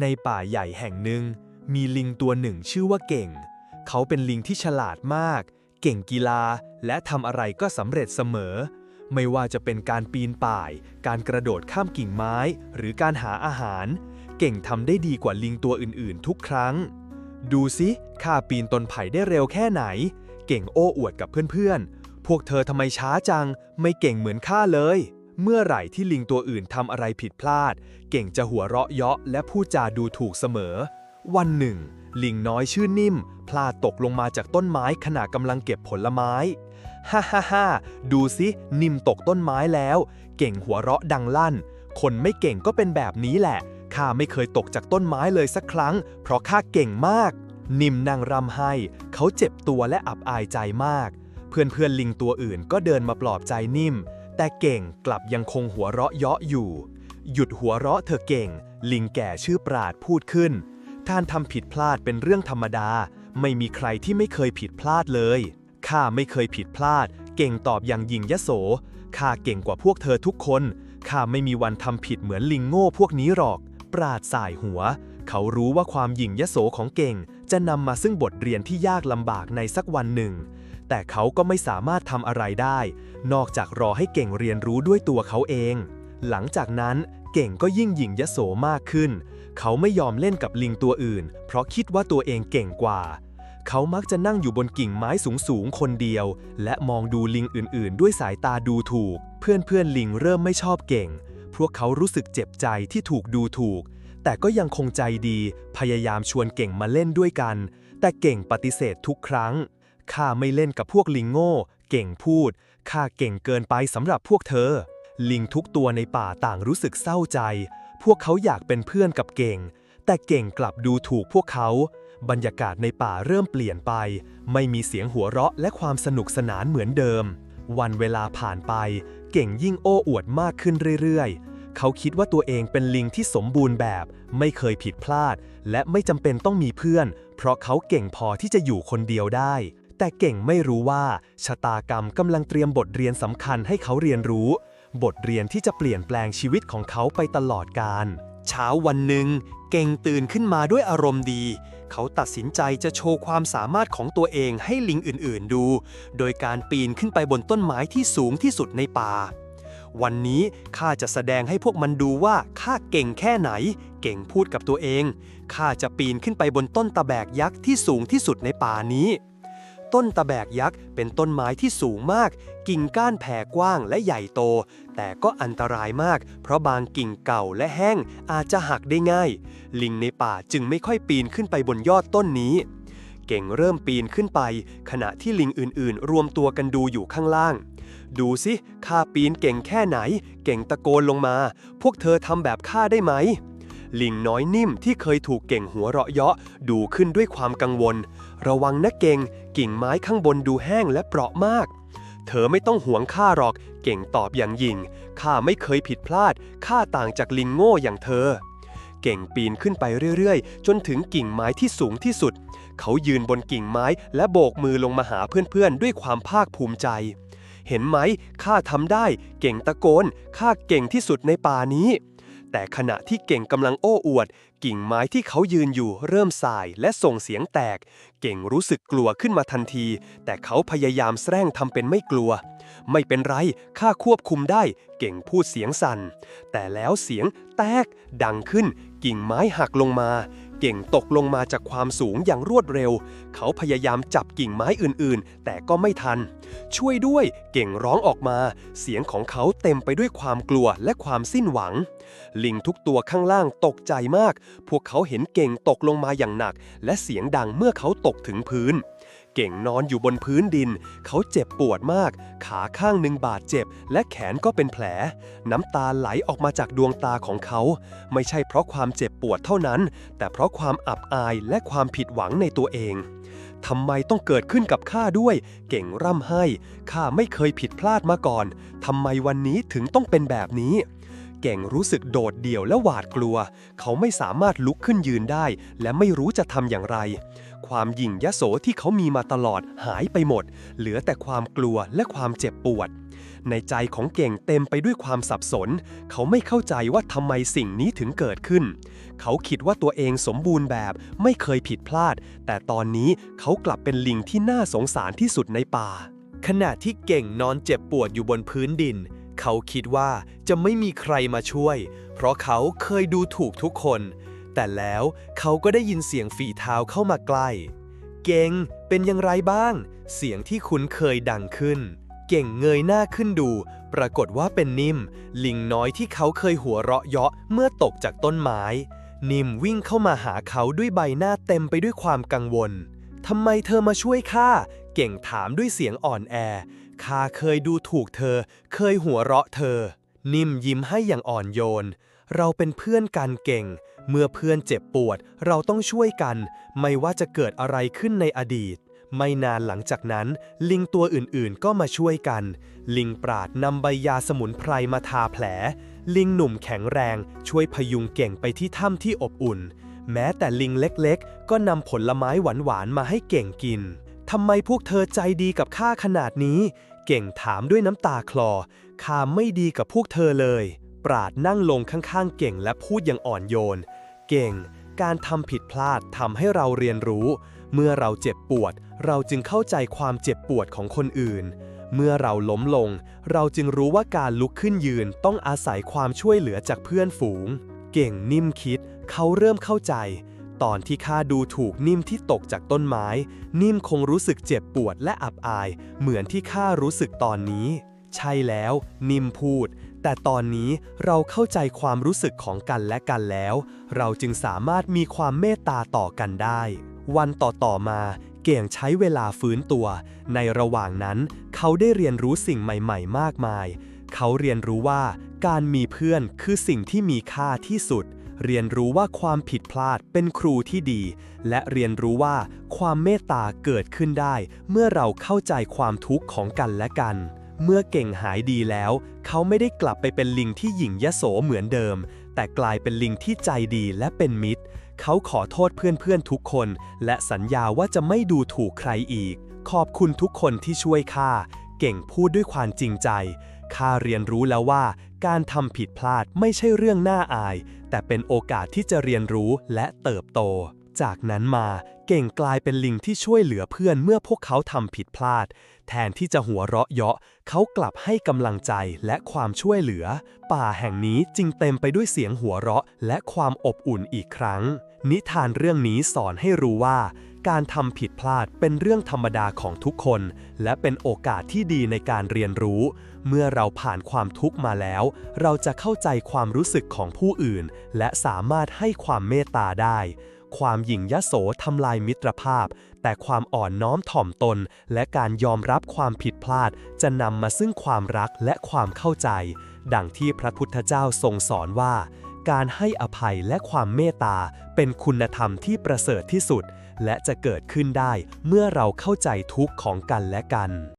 ในป่าใหญ่แห่งหนึ่ง มีลิงตัวหนึ่งชื่อว่าเก่ง เขาเป็นลิงที่ฉลาดมาก เก่งกีฬา และทำอะไรก็สำเร็จเสมอ ไม่ว่าจะเป็นการปีนป่าย การกระโดดข้ามกิ่งไม้ หรือการหาอาหาร เก่งทำได้ดีกว่าลิงตัวอื่นๆ ทุกครั้ง ดูสิข้าปีนต้นไผ่ได้เร็วแค่ไหน เก่งโอ้อวดกับเพื่อนๆ พวกเธอทำไมช้าจัง ไม่เก่งเหมือนข้าเลย เมื่อไหร่ที่ลิงตัวอื่นทำอะไรผิดพลาด เก่งจะหัวเราะเยาะและพูดจาดูถูกเสมอ วันหนึ่ง ลิงน้อยชื่อนิ่ม พลาดตกลงมาจากต้นไม้ขณะกำลังเก็บผลไม้ ฮ่าฮ่าฮ่าดูสินิ่มตกต้นไม้แล้ว เก่งหัวเราะดังลั่น คนไม่เก่งก็เป็นแบบนี้แหละ ข้าไม่เคยตกจากต้นไม้เลยสักครั้ง เพราะข้าเก่งมาก นิมนางรำให้ เขาเจ็บตัวและอับอายใจมาก เพื่อนๆลิงตัวอื่นก็เดินมาปลอบใจนิ่ม แต่เก่งกลับยังคงหัวเราะเยาะอยู่ หยุดหัวเราะเธอเก่ง ลิงแก่ชื่อปราดพูดขึ้นท่านทำผิดพลาดเป็นเรื่องธรรมดา ไม่มีใครที่ไม่เคยผิดพลาดเลย ข้าไม่เคยผิดพลาด เก่งตอบอย่างยิ่งยโส ข้าเก่งกว่าพวกเธอทุกคน ข้าไม่มีวันทำผิดเหมือนลิงโง่พวกนี้หรอก ปราดสายหัว เขารู้ว่าความหยิ่งยโสของเก่ง จะนำมาซึ่งบทเรียนที่ยากลำบากในสักวันหนึ่ง แต่เขาก็ไม่สามารถทำอะไรได้ นอกจากรอให้เก่งเรียนรู้ด้วยตัวเขาเอง หลังจากนั้นเก่งก็ยิ่งหยิ่งยโสมากขึ้น เขาไม่ยอมเล่นกับลิงตัวอื่น เพราะคิดว่าตัวเองเก่งกว่า เขามักจะนั่งอยู่บนกิ่งไม้สูงๆคนเดียว และมองดูลิงอื่นๆ ด้วยสายตาดูถูก เพื่อนๆลิงเริ่มไม่ชอบเก่ง พวกเขารู้สึกเจ็บใจที่ถูกดูถูก แต่ก็ยังคงใจดี พยายามชวนเก่งมาเล่นด้วยกัน แต่เก่งปฏิเสธทุกครั้ง ข้าไม่เล่นกับพวกลิงโง่ เก่งพูด ข้าเก่งเกินไปสำหรับพวกเธอ ลิงทุกตัวในป่าต่างรู้สึกเศร้าใจ พวกเขาอยากเป็นเพื่อนกับเก่ง แต่เก่งกลับดูถูกพวกเขา บรรยากาศในป่าเริ่มเปลี่ยนไป ไม่มีเสียงหัวเราะและความสนุกสนานเหมือนเดิม วันเวลาผ่านไป เก่งยิ่งโอ้อวดมากขึ้นเรื่อยๆ เขาคิดว่าตัวเองเป็นลิงที่สมบูรณ์แบบ ไม่เคยผิดพลาด และไม่จำเป็นต้องมีเพื่อน เพราะเขาเก่งพอที่จะอยู่คนเดียวได้ แต่เก่งไม่รู้ว่า ชะตากรรมกำลังเตรียมบทเรียนสำคัญให้เขาเรียนรู้ บทเรียนที่จะเปลี่ยนแปลงชีวิตของเขาไปตลอดกาลเช้าวันหนึ่ง เก่งตื่นขึ้นมาด้วยอารมณ์ดี เขาตัดสินใจจะโชว์ความสามารถของตัวเองให้ลิงอื่นๆดู โดยการปีนขึ้นไปบนต้นไม้ที่สูงที่สุดในป่า วันนี้ข้าจะแสดงให้พวกมันดูว่าข้าเก่งแค่ไหน เก่งพูดกับตัวเองข้าจะปีนขึ้นไปบนต้นตะแบกยักษ์ที่สูงที่สุดในป่านี้ ต้นตะแบกยักษ์เป็นต้นไม้ที่สูงมาก กิ่งก้านแผ่กว้างและใหญ่โต แต่ก็อันตรายมาก เพราะบางกิ่งเก่าและแห้งอาจจะหักได้ง่าย ลิงในป่าจึงไม่ค่อยปีนขึ้นไปบนยอดต้นนี้ เก่งเริ่มปีนขึ้นไป ขณะที่ลิงอื่นๆ รวมตัวกันดูอยู่ข้างล่าง ดูสิข้าปีนเก่งแค่ไหน เก่งตะโกนลงมา พวกเธอทำแบบข้าได้ไหม ลิงน้อยนิ่มที่เคยถูกเก่งหัวเราะเยาะดูขึ้นด้วยความกังวล ระวังนะเก่ง กิ่งไม้ข้างบนดูแห้งและเปราะมาก เธอไม่ต้องห่วงข้าหรอก เก่งตอบอย่างยิ่งข้าไม่เคยผิดพลาดข้าต่างจากลิงโง่อย่างเธอ เก่งปีนขึ้นไปเรื่อยๆ จนถึงกิ่งไม้ที่สูงที่สุด เขายืนบนกิ่งไม้และโบกมือลงมาหาเพื่อนๆ ด้วยความภาคภูมิใจ เห็นไหมข้าทำได้ เก่งตะโกนข้าเก่งที่สุดในป่านี้ แต่ขณะที่เก่งกำลังโอ้อวด กิ่งไม้ที่เขายืนอยู่เริ่มสายและส่งเสียงแตก เก่งรู้สึกกลัวขึ้นมาทันที แต่เขาพยายามแสร้งทำเป็นไม่กลัว ไม่เป็นไรข้าควบคุมได้ เก่งพูดเสียงสั่นแต่แล้วเสียงแตกดังขึ้น กิ่งไม้หักลงมา เก่งตกลงมาจากความสูงอย่างรวดเร็ว เขาพยายามจับกิ่งไม้อื่นๆ แต่ก็ไม่ทัน ช่วยด้วยเก่งร้องออกมา เสียงของเขาเต็มไปด้วยความกลัวและความสิ้นหวัง ลิงทุกตัวข้างล่างตกใจมาก พวกเขาเห็นเก่งตกลงมาอย่างหนัก และเสียงดังเมื่อเขาตกถึงพื้น เก่งนอนอยู่บนพื้นดิน เขาเจ็บปวดมาก ขาข้างหนึ่งบาดเจ็บ และแขนก็เป็นแผล น้ำตาไหลออกมาจากดวงตาของเขา ไม่ใช่เพราะความเจ็บปวดเท่านั้น แต่เพราะความอับอายและความผิดหวังในตัวเองทำไมต้องเกิดขึ้นกับข้าด้วย เก่งร่ำไห้ข้าไม่เคยผิดพลาดมาก่อนทำไมวันนี้ถึงต้องเป็นแบบนี้ เก่งรู้สึกโดดเดี่ยวและหวาดกลัว เขาไม่สามารถลุกขึ้นยืนได้ และไม่รู้จะทำอย่างไร ความหยิ่งยโสที่เขามีมาตลอดหายไปหมด เหลือแต่ความกลัวและความเจ็บปวด ในใจของเก่งเต็มไปด้วยความสับสน เขาไม่เข้าใจว่าทำไมสิ่งนี้ถึงเกิดขึ้น เขาคิดว่าตัวเองสมบูรณ์แบบไม่เคยผิดพลาด แต่ตอนนี้เขากลับเป็นลิงที่น่าสงสารที่สุดในป่า ขณะที่เก่งนอนเจ็บปวดอยู่บนพื้นดิน เขาคิดว่าจะไม่มีใครมาช่วย เพราะเขาเคยดูถูกทุกคน แต่แล้วเขาก็ได้ยินเสียงฝีเท้าเข้ามาใกล้ เก่ง เป็นอย่างไรบ้าง เสียงที่คุ้นเคยดังขึ้น เก่งเงยหน้าขึ้นดู ปรากฏว่าเป็นนิ่ม ลิงน้อยที่เขาเคยหัวเราะเยาะเมื่อตกจากต้นไม้ นิ่มวิ่งเข้ามาหาเขาด้วยใบหน้าเต็มไปด้วยความกังวลทำไมเธอมาช่วยข้า เก่งถามด้วยเสียงอ่อนแอ ข้าเคยดูถูกเธอ เคยหัวเราะเธอ นิ่มยิ้มให้อย่างอ่อนโยน เราเป็นเพื่อนกันเก่ง เมื่อเพื่อนเจ็บปวด เราต้องช่วยกัน ไม่ว่าจะเกิดอะไรขึ้นในอดีต ไม่นานหลังจากนั้น ลิงตัวอื่นๆก็มาช่วยกัน ลิงปราดนำใบยาสมุนไพรมาทาแผล ลิงหนุ่มแข็งแรง ช่วยพยุงเก่งไปที่ถ้ำที่อบอุ่น แม้แต่ลิงเล็กๆ ก็นำผลไม้หวานๆมาให้เก่งกิน ทำไมพวกเธอใจดีกับข้าขนาดนี้ เก่งถามด้วยน้ำตาคลอ ข้าไม่ดีกับพวกเธอเลย ปราดนั่งลงข้างๆ เก่งและพูดอย่างอ่อนโยน เก่ง การทำผิดพลาดทำให้เราเรียนรู้ เมื่อเราเจ็บปวด เราจึงเข้าใจความเจ็บปวดของคนอื่น เมื่อเราล้มลง เราจึงรู้ว่าการลุกขึ้นยืนต้องอาศัยความช่วยเหลือจากเพื่อนฝูง เก่งนิ่มคิด เขาเริ่มเข้าใจ ตอนที่ข้าดูถูกนิ่มที่ตกจากต้นไม้ นิ่มคงรู้สึกเจ็บปวดและอับอาย เหมือนที่ข้ารู้สึกตอนนี้ ใช่แล้ว นิ่มพูด แต่ตอนนี้เราเข้าใจความรู้สึกของกันและกันแล้ว เราจึงสามารถมีความเมตตาต่อกันได้ วันต่อๆมาเก่งใช้เวลาฟื้นตัว ในระหว่างนั้น เขาได้เรียนรู้สิ่งใหม่ๆ มากมาย เขาเรียนรู้ว่า การมีเพื่อนคือสิ่งที่มีค่าที่สุด เรียนรู้ว่าความผิดพลาดเป็นครูที่ดี และเรียนรู้ว่าความเมตตาเกิดขึ้นได้ เมื่อเราเข้าใจความทุกข์ของกันและกัน เมื่อเก่งหายดีแล้ว เขาไม่ได้กลับไปเป็นลิงที่หยิ่งยโสเหมือนเดิม แต่กลายเป็นลิงที่ใจดีและเป็นมิตร เขาขอโทษเพื่อนๆทุกคน และสัญญาว่าจะไม่ดูถูกใครอีก ขอบคุณทุกคนที่ช่วยข้าเก่งพูดด้วยความจริงใจข้าเรียนรู้แล้วว่า การทำผิดพลาดไม่ใช่เรื่องน่าอาย แต่เป็นโอกาสที่จะเรียนรู้และเติบโต จากนั้นมาเก่งกลายเป็นลิงที่ช่วยเหลือเพื่อนเมื่อพวกเขาทำผิดพลาด แทนที่จะหัวเราะเยาะ เขากลับให้กำลังใจและความช่วยเหลือ ป่าแห่งนี้จึงเต็มไปด้วยเสียงหัวเราะ และความอบอุ่นอีกครั้ง นิทานเรื่องนี้สอนให้รู้ว่า การทำผิดพลาดเป็นเรื่องธรรมดาของทุกคน และเป็นโอกาสที่ดีในการเรียนรู้ เมื่อเราผ่านความทุกข์มาแล้ว เราจะเข้าใจความรู้สึกของผู้อื่น และสามารถให้ความเมตตาได้ ความหยิ่งยโสทำลายมิตรภาพ แต่ความอ่อนน้อมถ่อมตน และการยอมรับความผิดพลาด จะนำมาซึ่งความรักและความเข้าใจ ดังที่พระพุทธเจ้าทรงสอนว่า การให้อภัยและความเมตตาเป็นคุณธรรมที่ประเสริฐที่สุด และจะเกิดขึ้นได้เมื่อเราเข้าใจทุกข์ของกันและกัน